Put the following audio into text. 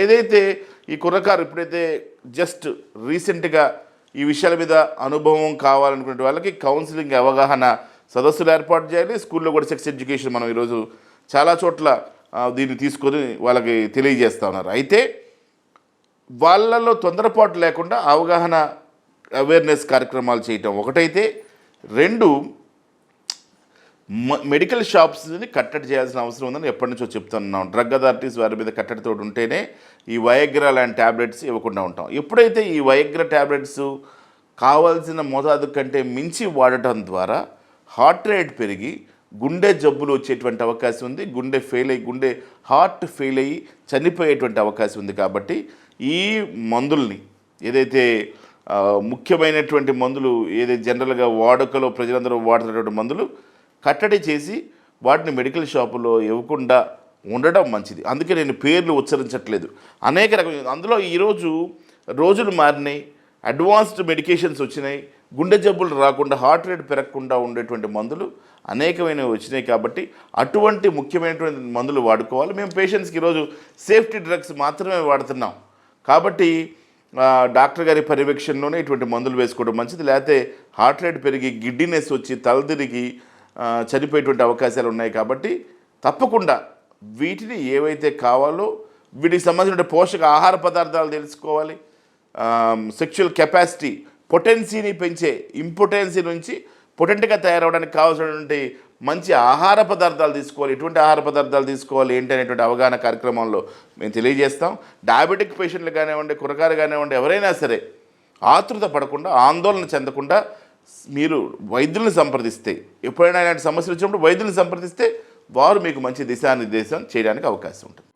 ఏదైతే ఈ కుర్రకారు ఇప్పుడైతే జస్ట్ రీసెంట్గా ఈ విషయాల మీద అనుభవం కావాలనుకునే వాళ్ళకి కౌన్సిలింగ్ అవగాహన సదస్సులు ఏర్పాటు చేయాలి. స్కూల్లో కూడా సెక్స్ ఎడ్యుకేషన్ మనం ఈరోజు చాలా చోట్ల దీన్ని తీసుకొని వాళ్ళకి తెలియజేస్తూ ఉన్నారు. అయితే వాళ్ళలో తొందరపాటు లేకుండా అవగాహన అవేర్నెస్ కార్యక్రమాలు చేయటం ఒకటైతే రెండు మెడికల్ షాప్స్ని కట్టడి చేయాల్సిన అవసరం ఉందని ఎప్పటి నుంచో చెప్తున్నాం. డ్రగ్ అథారిటీస్ వారి మీద కట్టడితో ఉంటేనే ఈ వయగ్రా లాంటి ట్యాబ్లెట్స్ ఇవ్వకుండా ఉంటాం. ఎప్పుడైతే ఈ వయగ్రా ట్యాబ్లెట్స్ కావాల్సిన మోతాదు కంటే మించి వాడటం ద్వారా హార్ట్ రేట్ పెరిగి గుండె జబ్బులు వచ్చేటువంటి అవకాశం ఉంది. గుండె ఫెయిల్ అయ్యి గుండె హార్ట్ ఫెయిల్ అయ్యి చనిపోయేటువంటి అవకాశం ఉంది కాబట్టి ఈ మందుల్ని ఏదైతే ముఖ్యమైనటువంటి మందులు ఏదైతే జనరల్గా వాడుకలో ప్రజలందరూ వాడుతున్నటువంటి మందులు కట్టడి చేసి వాటిని మెడికల్ షాపులో ఇవ్వకుండా ఉండడం మంచిది. అందుకే నేను పేర్లు ఉచ్చరించట్లేదు. అనేక రకమైన అందులో ఈరోజు రోజులు మారినాయి. అడ్వాన్స్డ్ మెడికేషన్స్ వచ్చినాయి. గుండె జబ్బులు రాకుండా హార్ట్ రేట్ పెరగకుండా ఉండేటువంటి మందులు అనేకమైనవి వచ్చినాయి కాబట్టి అటువంటి ముఖ్యమైనటువంటి మందులు వాడుకోవాలి. మేము పేషెంట్స్కి ఈరోజు సేఫ్టీ డ్రగ్స్ మాత్రమే వాడుతున్నాం. కాబట్టి డాక్టర్ గారి పర్యవేక్షణలోనే ఇటువంటి మందులు వేసుకోవడం మంచిది. లేకపోతే హార్ట్ రేట్ పెరిగి గిడ్డినెస్ వచ్చి తలదిరిగి చనిపోయేటువంటి అవకాశాలు ఉన్నాయి కాబట్టి తప్పకుండా వీటిని ఏవైతే కావాలో వీటికి సంబంధించిన పోషక ఆహార పదార్థాలు తెలుసుకోవాలి. సెక్షువల్ కెపాసిటీ పొటెన్సీని పెంచే ఇంపొటెన్సీ నుంచి పొటెంట్గా తయారవడానికి కావాల్సినటువంటి మంచి ఆహార పదార్థాలు తీసుకోవాలి. ఎటువంటి ఆహార పదార్థాలు తీసుకోవాలి ఏంటి అనేటువంటి అవగాహన కార్యక్రమంలో మేము తెలియజేస్తాం. డయాబెటిక్ పేషెంట్లు కానివ్వండి కురకారు కానివ్వండి ఎవరైనా సరే ఆతృత పడకుండా ఆందోళన చెందకుండా మీరు వైద్యులను సంప్రదిస్తే ఎప్పుడైనా ఇలాంటి సమస్యలు వచ్చినప్పుడు వైద్యులను సంప్రదిస్తే వారు మీకు మంచి దిశానిర్దేశం చేయడానికి అవకాశం ఉంటుంది.